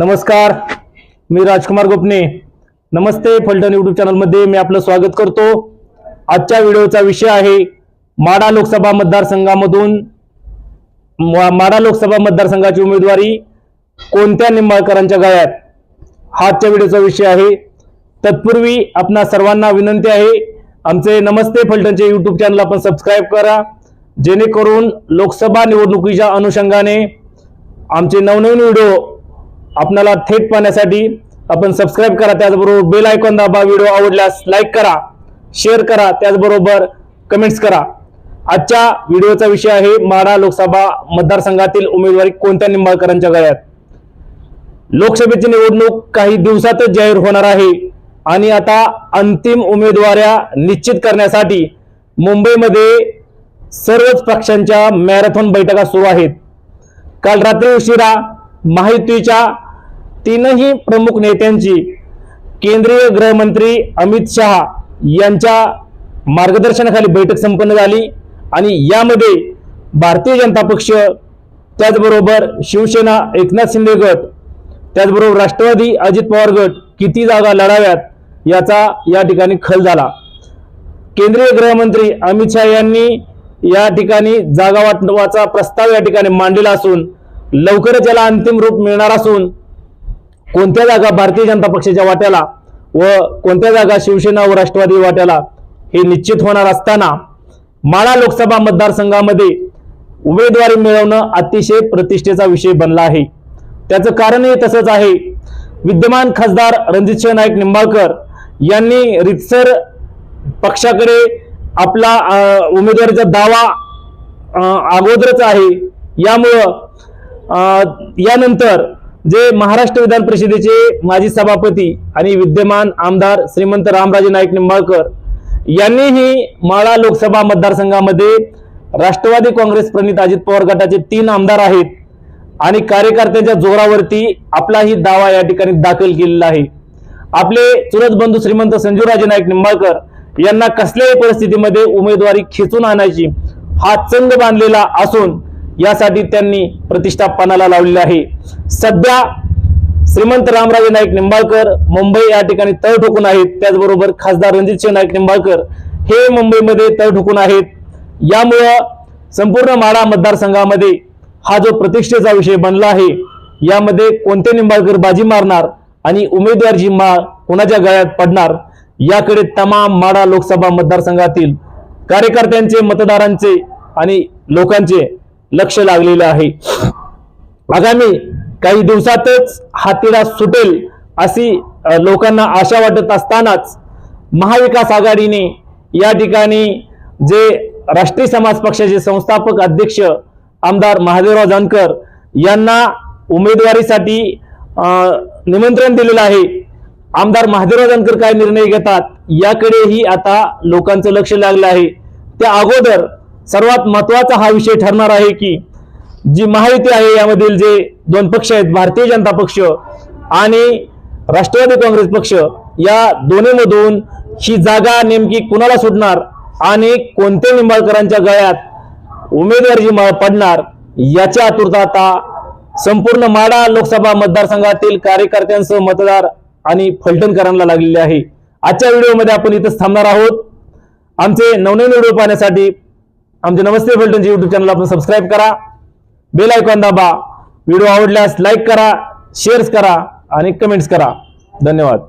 नमस्कार मी राजकुमार गोपने. नमस्ते फलटण युट्यूब चॅनलमध्ये मी आपलं स्वागत करतो. आजच्या व्हिडिओचा विषय आहे माडा लोकसभा मतदारसंघामधून मा- माडा लोकसभा मतदारसंघाची उमेदवारी कोणत्या निंबाळकरांच्या गळ्यात? हा आजच्या व्हिडिओचा विषय आहे. तत्पूर्वी आपणा सर्वांना विनंती आहे आमचे नमस्ते फलटणचे यूट्यूब चॅनल आपण सबस्क्राईब करा. जेणेकरून लोकसभा निवडणुकीच्या अनुषंगाने आमचे नवनवीन व्हिडिओ आपणाला थेट पाहण्यासाठी आपण सबस्क्राईब करा त्याचबरोबर बेल आयकॉन दाबा व्हिडिओ आवडल्यास लाईक करा शेअर करा त्याचबरोबर कमेंट्स करा. आजच्या व्हिडिओचा विषय आहे माढा लोकसभा मतदारसंघातील उमेदवारी कोणत्या निंबाळकरांच्या गळ्यात? लोकसभेची निवडणूक काही दिवसातच जाहीर होणार आहे आणि आता अंतिम उमेदवाऱ्या निश्चित करण्यासाठी मुंबईमध्ये सर्वच पक्षांच्या मॅरेथॉन बैठका सुरू आहेत. काल रात्री उशिरा माहितीच्या तीनही प्रमुख नेत्यांची केंद्रीय गृहमंत्री अमित शहा यांच्या मार्गदर्शनाखाली बैठक संपन्न झाली आणि यामध्ये भारतीय जनता पक्ष त्याचबरोबर शिवसेना एकनाथ शिंदे गट त्याचबरोबर राष्ट्रवादी अजित पवार गट किती जागा लढाव्यात याचा या ठिकाणी खल झाला. केंद्रीय गृहमंत्री अमित शहा यांनी या ठिकाणी जागा वाटपाचा प्रस्ताव या ठिकाणी मांडलेला असून लवकरच याला अंतिम रूप मिळणार असून कोणत्या जागा भारतीय जनता पक्षाच्या वाट्याला व कोणत्या जागा शिवसेना व राष्ट्रवादी वाट्याला हे निश्चित होणार असताना माळा लोकसभा मतदारसंघामध्ये उमेदवारी मिळवणं अतिशय प्रतिष्ठेचा विषय बनला आहे. त्याचं कारणही तसंच आहे. विद्यमान खासदार रणजितसिंह नाईक निंबाळकर यांनी रितसर पक्षाकडे आपला उमेदवारीचा दावा अगोदरच आहे. यामुळं यानंतर जे महाराष्ट्र विधान परिषदेचे माजी सभापती आणि विद्यमान आमदार श्रीमंत रामराजे नाईक निंबाळकर यांनीही माळा लोकसभा मतदारसंघामध्ये राष्ट्रवादी काँग्रेस प्रणित अजित पवार गटाचे तीन आमदार आहेत आणि कार्यकर्त्यांच्या जोरावरती आपलाही दावा या ठिकाणी दाखल केलेला आहे. आपले चुरत बंधू श्रीमंत संजूराजे नाईक निंबाळकर यांना कसल्याही परिस्थितीमध्ये उमेदवारी खेचून आणायची हा चंग बांधलेला असून यासाठी त्यांनी प्रतिष्ठापनाला लावलेली आहे. सध्या श्रीमंत रामराजे नाईक निंबाळकर मुंबई या ठिकाणी तळ ठोकून आहेत. त्याचबरोबर खासदार रणजितसिंह नाईक निंबाळकर हे मुंबईमध्ये तळ ठोकून आहेत. यामुळं संपूर्ण माडा मतदारसंघामध्ये हा जो प्रतिष्ठेचा विषय बनला आहे यामध्ये कोणते निंबाळकर बाजी मारणार आणि उमेदवारची माळ कोणाच्या गळ्यात पडणार याकडे तमाम माडा लोकसभा मतदारसंघातील कार्यकर्त्यांचे मतदारांचे आणि लोकांचे लक्ष लागलेलं आहे. आगामी काही दिवसातच हा तिढा सुटेल अशी लोकांना आशा वाटत असतानाच महाविकास आघाडीने या ठिकाणी जे राष्ट्रीय समाज पक्षाचे संस्थापक अध्यक्ष आमदार महादेवराव जानकर यांना उमेदवारीसाठी निमंत्रण दिलेलं आहे. आमदार महादेवराव जानकर काय निर्णय घेतात याकडेही आता लोकांचं लक्ष लागलं आहे. त्या अगोदर सर्वात महत्त्वाचा हा विषय ठरणार आहे की जी महायुती आहे यामधील जे दोन पक्ष आहेत भारतीय जनता पक्ष आणि राष्ट्रवादी काँग्रेस पक्ष या दोन्हीमधून ही जागा नेमकी कुणाला सुटणार आणि कोणत्या निंबाळकरांच्या गळ्यात उमेदवार जी पडणार याची आतुरता आता संपूर्ण माडा लोकसभा मतदारसंघातील कार्यकर्त्यांसह मतदार आणि फलटणकरांना लागलेले आहे. आजच्या व्हिडिओमध्ये आपण इथंच थांबणार आहोत. आमचे नवनवीन व्हिडिओ पाहण्यासाठी आमचे नमस्ते फलटणचे युट्यूब चॅनल आपण सबस्क्राईब करा. बेल आयकॉन दाबा. व्हिडिओ आवडल्यास लाईक करा शेअर्स करा आणि कमेंट्स करा. धन्यवाद.